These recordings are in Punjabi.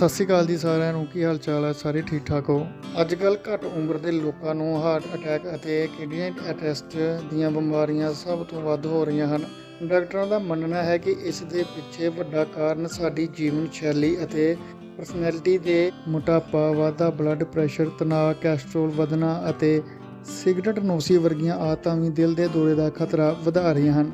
ਸਤਿ ਸ਼੍ਰੀ ਅਕਾਲ ਜੀ ਸਾਰਿਆਂ ਨੂੰ, ਕੀ ਹਾਲ ਚਾਲ ਹੈ? ਸਾਰੇ ਠੀਕ ਠਾਕ ਹੋ? ਅੱਜ ਕੱਲ ਘੱਟ ਉਮਰ ਦੇ ਲੋਕਾਂ ਨੂੰ ਹਾਰਟ ਅਟੈਕ ਅਤੇ ਕਿਡਨੀ ਅਟੈਸਟ ਦੀਆਂ ਬਿਮਾਰੀਆਂ ਸਭ ਤੋਂ ਵੱਧ ਹੋ ਰਹੀਆਂ ਹਨ। ਡਾਕਟਰਾਂ ਦਾ ਮੰਨਣਾ ਹੈ ਕਿ ਇਸ ਦੇ ਪਿੱਛੇ ਵੱਡਾ ਕਾਰਨ ਸਾਡੀ ਜੀਵਨ ਸ਼ੈਲੀ ਅਤੇ ਪਰਸਨੈਲਿਟੀ ਦੇ ਮੋਟਾਪਾ, ਵਾਧਾ, ਬਲੱਡ ਪ੍ਰੈਸ਼ਰ, ਤਣਾਅ, ਕੈਸਟਰੋਲ ਵਧਣਾ ਅਤੇ ਸਿਗਰਟ ਨੋਸ਼ੀ ਵਰਗੀਆਂ ਆਦਤਾਂ ਵੀ ਦਿਲ ਦੇ ਦੌਰੇ ਦਾ ਖਤਰਾ ਵਧਾ ਰਹੀਆਂ ਹਨ।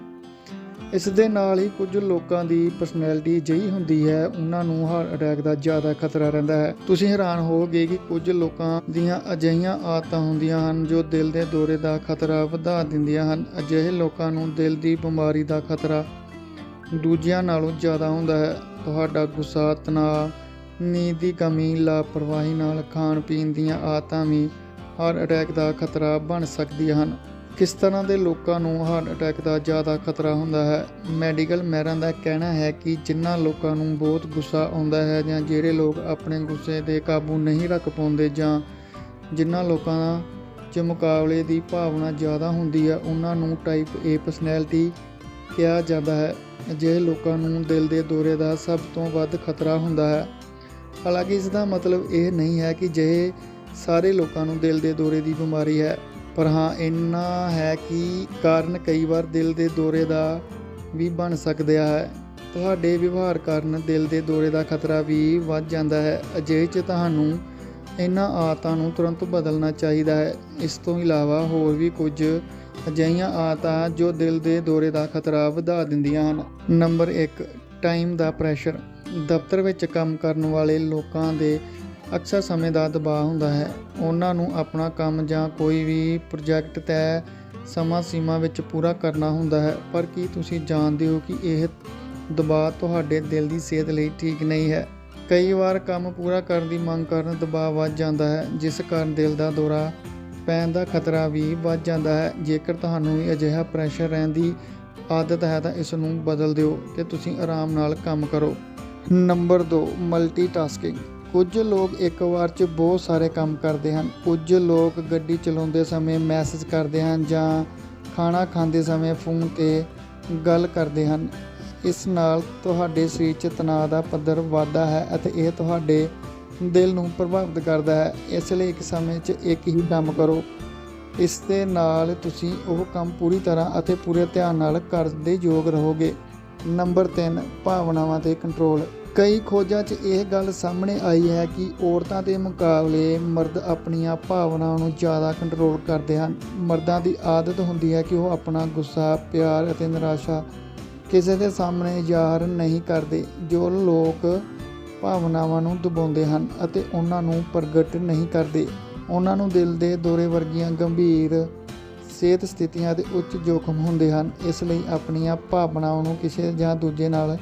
ਇਸ ਦੇ ਨਾਲ ਹੀ ਕੁਝ ਲੋਕਾਂ ਦੀ ਪਰਸਨੈਲਿਟੀ ਜਿਹੀ ਹੁੰਦੀ ਹੈ, ਉਹਨਾਂ ਨੂੰ ਹਾਰਟ ਅਟੈਕ ਦਾ ਜ਼ਿਆਦਾ ਖਤਰਾ ਰਹਿੰਦਾ ਹੈ। ਤੁਸੀਂ ਹੈਰਾਨ ਹੋਵੋਗੇ ਕਿ ਕੁਝ ਲੋਕਾਂ ਦੀਆਂ ਅਜਿਹੀਆਂ ਆਦਤਾਂ ਹੁੰਦੀਆਂ ਹਨ ਜੋ ਦਿਲ ਦੇ ਦੌਰੇ ਦਾ ਖਤਰਾ ਵਧਾ ਦਿੰਦੀਆਂ ਹਨ। ਅਜਿਹੇ ਲੋਕਾਂ ਨੂੰ ਦਿਲ ਦੀ ਬਿਮਾਰੀ ਦਾ ਖਤਰਾ ਦੂਜਿਆਂ ਨਾਲੋਂ ਜ਼ਿਆਦਾ ਹੁੰਦਾ ਹੈ। ਤੁਹਾਡਾ ਗੁੱਸਾ, ਤਣਾਅ, ਨੀਂਦ ਦੀ ਕਮੀ, ਲਾਪਰਵਾਹੀ ਨਾਲ ਖਾਣ ਪੀਣ ਦੀਆਂ ਆਦਤਾਂ ਵੀ ਹਾਰਟ ਅਟੈਕ ਦਾ ਖਤਰਾ ਬਣ ਸਕਦੀਆਂ ਹਨ। ਕਿਸ ਤਰ੍ਹਾਂ ਦੇ ਲੋਕਾਂ ਨੂੰ ਹਾਰਟ ਅਟੈਕ ਦਾ ਜ਼ਿਆਦਾ ਖਤਰਾ ਹੁੰਦਾ ਹੈ? ਮੈਡੀਕਲ ਮਹਿਰਾਂ ਦਾ ਕਹਿਣਾ ਹੈ ਕਿ ਜਿਨ੍ਹਾਂ ਲੋਕਾਂ ਨੂੰ ਬਹੁਤ ਗੁੱਸਾ ਆਉਂਦਾ ਹੈ ਜਾਂ ਜਿਹੜੇ ਲੋਕ ਆਪਣੇ ਗੁੱਸੇ ਤੇ ਕਾਬੂ ਨਹੀਂ ਰੱਖ ਪਾਉਂਦੇ ਜਾਂ ਜਿਨ੍ਹਾਂ ਲੋਕਾਂ ਦਾ 'ਚ ਮੁਕਾਬਲੇ ਦੀ ਭਾਵਨਾ ਜ਼ਿਆਦਾ ਹੁੰਦੀ ਹੈ, ਉਹਨਾਂ ਨੂੰ ਟਾਈਪ A ਪਰਸਨੈਲਿਟੀ ਕਿਹਾ ਜਾਂਦਾ ਹੈ। ਅਜਿਹੇ ਲੋਕਾਂ ਨੂੰ ਦਿਲ ਦੇ ਦੌਰੇ ਦਾ ਸਭ ਤੋਂ ਵੱਧ ਖਤਰਾ ਹੁੰਦਾ ਹੈ। ਹਾਲਾਂਕਿ ਇਸ ਦਾ ਮਤਲਬ ਇਹ ਨਹੀਂ ਹੈ ਕਿ ਜਿਹੇ ਸਾਰੇ ਲੋਕਾਂ ਨੂੰ ਦਿਲ ਦੇ ਦੌਰੇ ਦੀ ਬਿਮਾਰੀ ਹੈ। ਪਰ ਹਾਂ, ਇੰਨਾ ਹੈ ਕਿ ਕਾਰਨ ਕਈ ਵਾਰ ਦਿਲ ਦੇ ਦੌਰੇ ਦਾ ਵੀ ਬਣ ਸਕਦਾ ਹੈ। ਤੁਹਾਡੇ ਵਿਵਹਾਰ ਕਾਰਨ ਦਿਲ ਦੇ ਦੌਰੇ ਦਾ ਖਤਰਾ ਵੀ ਵੱਧ ਜਾਂਦਾ ਹੈ। ਅਜਿਹੇ 'ਚ ਤੁਹਾਨੂੰ ਇਹਨਾਂ ਆਦਤਾਂ ਨੂੰ ਤੁਰੰਤ ਬਦਲਣਾ ਚਾਹੀਦਾ ਹੈ। ਇਸ ਤੋਂ ਇਲਾਵਾ ਹੋਰ ਵੀ ਕੁਝ ਅਜਿਹੀਆਂ ਆਦਤਾਂ ਜੋ ਦਿਲ ਦੇ ਦੌਰੇ ਦਾ ਖਤਰਾ ਵਧਾ ਦਿੰਦੀਆਂ ਹਨ। ਨੰਬਰ 1 ਟਾਈਮ ਦਾ ਪ੍ਰੈਸ਼ਰ। ਦਫ਼ਤਰ ਵਿੱਚ ਕੰਮ ਕਰਨ ਵਾਲੇ ਲੋਕਾਂ ਦੇ ਅਕਸਰ ਸਮੇਂ ਦਾ ਦਬਾਅ ਹੁੰਦਾ ਹੈ। ਉਹਨਾਂ ਨੂੰ ਆਪਣਾ ਕੰਮ ਜਾਂ ਕੋਈ ਵੀ ਪ੍ਰੋਜੈਕਟ ਤੈਅ ਸਮਾਂ ਸੀਮਾ ਵਿੱਚ ਪੂਰਾ ਕਰਨਾ ਹੁੰਦਾ ਹੈ। ਪਰ ਕੀ ਤੁਸੀਂ ਜਾਣਦੇ ਹੋ ਕਿ ਇਹ ਦਬਾਅ ਤੁਹਾਡੇ ਦਿਲ ਦੀ ਸਿਹਤ ਲਈ ਠੀਕ ਨਹੀਂ ਹੈ? ਕਈ ਵਾਰ ਕੰਮ ਪੂਰਾ ਕਰਨ ਦੀ ਮੰਗ ਕਰਨ ਦਬਾਅ ਵੱਧ ਜਾਂਦਾ ਹੈ, ਜਿਸ ਕਾਰਨ ਦਿਲ ਦਾ ਦੌਰਾ ਪੈਣ ਦਾ ਖਤਰਾ ਵੀ ਵੱਧ ਜਾਂਦਾ ਹੈ। ਜੇਕਰ ਤੁਹਾਨੂੰ ਵੀ ਅਜਿਹਾ ਪ੍ਰੈਸ਼ਰ ਰਹਿਣ ਦੀ ਆਦਤ ਹੈ ਤਾਂ ਇਸ ਨੂੰ ਬਦਲ ਦਿਓ ਤੇ ਤੁਸੀਂ ਆਰਾਮ ਨਾਲ ਕੰਮ ਕਰੋ। ਨੰਬਰ 2 ਮਲਟੀਟਾਸਕਿੰਗ ਕੁਝ ਲੋਕ ਇੱਕ ਵਾਰ 'ਚ ਬਹੁਤ ਸਾਰੇ ਕੰਮ ਕਰਦੇ ਹਨ। ਕੁਝ ਲੋਕ ਗੱਡੀ ਚਲਾਉਂਦੇ ਸਮੇਂ ਮੈਸੇਜ ਕਰਦੇ ਹਨ ਜਾਂ ਖਾਣਾ ਖਾਂਦੇ ਸਮੇਂ ਫੋਨ ਤੇ ਗੱਲ ਕਰਦੇ ਹਨ। ਇਸ ਨਾਲ ਤੁਹਾਡੇ ਸਰੀਰ 'ਚ ਤਣਾਅ ਦਾ ਪੱਧਰ ਵੱਧਦਾ ਹੈ ਅਤੇ ਇਹ ਤੁਹਾਡੇ ਦਿਲ ਨੂੰ ਪ੍ਰਭਾਵਿਤ ਕਰਦਾ ਹੈ। ਇਸ ਲਈ ਇੱਕ ਸਮੇਂ 'ਚ ਇੱਕ ਹੀ ਕੰਮ ਕਰੋ। ਇਸ ਦੇ ਨਾਲ ਤੁਸੀਂ ਉਹ ਕੰਮ ਪੂਰੀ ਤਰ੍ਹਾਂ ਅਤੇ ਪੂਰੇ ਧਿਆਨ ਨਾਲ ਕਰਦੇ ਯੋਗ ਰਹੋਗੇ। ਨੰਬਰ 3 ਭਾਵਨਾਵਾਂ ਤੇ ਕੰਟਰੋਲ ਕਈ ਖੋਜਾਂ 'ਚ ਇਹ ਗੱਲ ਸਾਹਮਣੇ ਆਈ ਹੈ ਕਿ ਔਰਤਾਂ ਦੇ ਮੁਕਾਬਲੇ ਮਰਦ ਆਪਣੀਆਂ ਭਾਵਨਾਵਾਂ ਨੂੰ ਜ਼ਿਆਦਾ ਕੰਟਰੋਲ ਕਰਦੇ ਹਨ। ਮਰਦਾਂ ਦੀ ਆਦਤ ਹੁੰਦੀ ਹੈ ਕਿ ਉਹ ਆਪਣਾ ਗੁੱਸਾ, ਪਿਆਰ ਅਤੇ ਨਿਰਾਸ਼ਾ ਕਿਸੇ ਦੇ ਸਾਹਮਣੇ ਜ਼ਾਹਰ ਨਹੀਂ ਕਰਦੇ, ਜੋ ਲੋਕ ਭਾਵਨਾਵਾਂ ਨੂੰ ਦਬਾਉਂਦੇ ਹਨ ਅਤੇ ਉਹਨਾਂ ਨੂੰ ਪ੍ਰਗਟ ਨਹੀਂ ਕਰਦੇ। ਉਹਨਾਂ ਨੂੰ ਦਿਲ ਦੇ ਦੌਰੇ ਵਰਗੀਆਂ ਗੰਭੀਰ ਸਿਹਤ ਸਥਿਤੀਆਂ ਦੇ ਉੱਚ ਜੋਖਮ ਹੁੰਦੇ ਹਨ। ਇਸ ਲਈ ਆਪਣੀਆਂ ਭਾਵਨਾਵਾਂ ਨੂੰ ਕਿਸੇ ਜਾਂ ਦੂਜੇ ਨਾਲ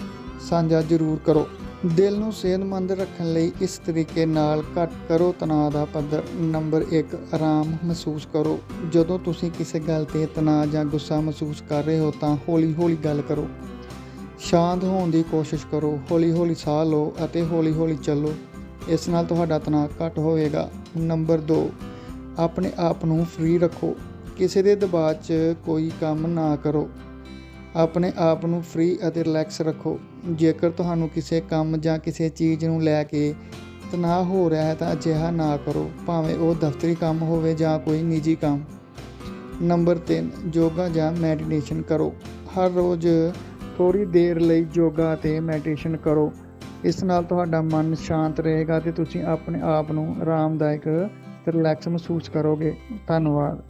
ਸਾਂਝਾ ਜ਼ਰੂਰ ਕਰੋ। ਦਿਲ ਨੂੰ ਸਿਹਤਮੰਦ ਰੱਖਣ ਲਈ ਇਸ ਤਰੀਕੇ ਨਾਲ ਘੱਟ ਕਰੋ, ਤਣਾਅ ਦਾ ਪੱਧਰ ਨੰਬਰ 1 ਆਰਾਮ ਮਹਿਸੂਸ ਕਰੋ। ਜਦੋਂ ਤੁਸੀਂ ਕਿਸੇ ਗੱਲ ਤੇ ਤਣਾਅ ਜਾਂ ਗੁੱਸਾ ਮਹਿਸੂਸ ਕਰ ਰਹੇ ਹੋ, ਤਾਂ ਹੌਲੀ-ਹੌਲੀ ਗੱਲ ਕਰੋ। ਸ਼ਾਂਤ ਹੋਣ ਦੀ ਕੋਸ਼ਿਸ਼ ਕਰੋ। ਹੌਲੀ-ਹੌਲੀ ਸਾਹ ਲਓ ਅਤੇ ਹੌਲੀ-ਹੌਲੀ ਚੱਲੋ। ਇਸ ਨਾਲ ਤੁਹਾਡਾ ਤਣਾਅ ਘੱਟ ਹੋਵੇਗਾ। ਨੰਬਰ 2 ਆਪਣੇ ਆਪ ਨੂੰ ਫ੍ਰੀ ਰੱਖੋ। ਕਿਸੇ ਦੇ ਦਬਾਅ 'ਚ ਕੋਈ ਕੰਮ ਨਾ ਕਰੋ। ਆਪਣੇ ਆਪ ਨੂੰ ਫ੍ਰੀ ਅਤੇ ਰਿਲੈਕਸ ਰੱਖੋ। ਜੇਕਰ ਤੁਹਾਨੂੰ ਕਿਸੇ ਕੰਮ ਜਾਂ ਕਿਸੇ ਚੀਜ਼ ਨੂੰ ਲੈ ਕੇ ਤਣਾਅ ਹੋ ਰਿਹਾ ਹੈ ਤਾਂ ਅਜਿਹਾ ਨਾ ਕਰੋ, ਭਾਵੇਂ ਉਹ ਦਫ਼ਤਰੀ ਕੰਮ ਹੋਵੇ ਜਾਂ ਕੋਈ ਨਿੱਜੀ ਕੰਮ। ਨੰਬਰ 3 ਯੋਗਾ ਜਾਂ ਮੈਡੀਟੇਸ਼ਨ ਕਰੋ। ਹਰ ਰੋਜ਼ ਥੋੜੀ ਦੇਰ ਲਈ ਯੋਗਾ ਅਤੇ ਮੈਡੀਟੇਸ਼ਨ ਕਰੋ। ਇਸ ਨਾਲ ਤੁਹਾਡਾ ਮਨ ਸ਼ਾਂਤ ਰਹੇਗਾ ਤੇ ਤੁਸੀਂ ਆਪਣੇ ਆਪ ਨੂੰ ਆਰਾਮਦਾਇਕ ਤੇ ਰਿਲੈਕਸ ਮਹਿਸੂਸ ਕਰੋਗੇ। ਧੰਨਵਾਦ।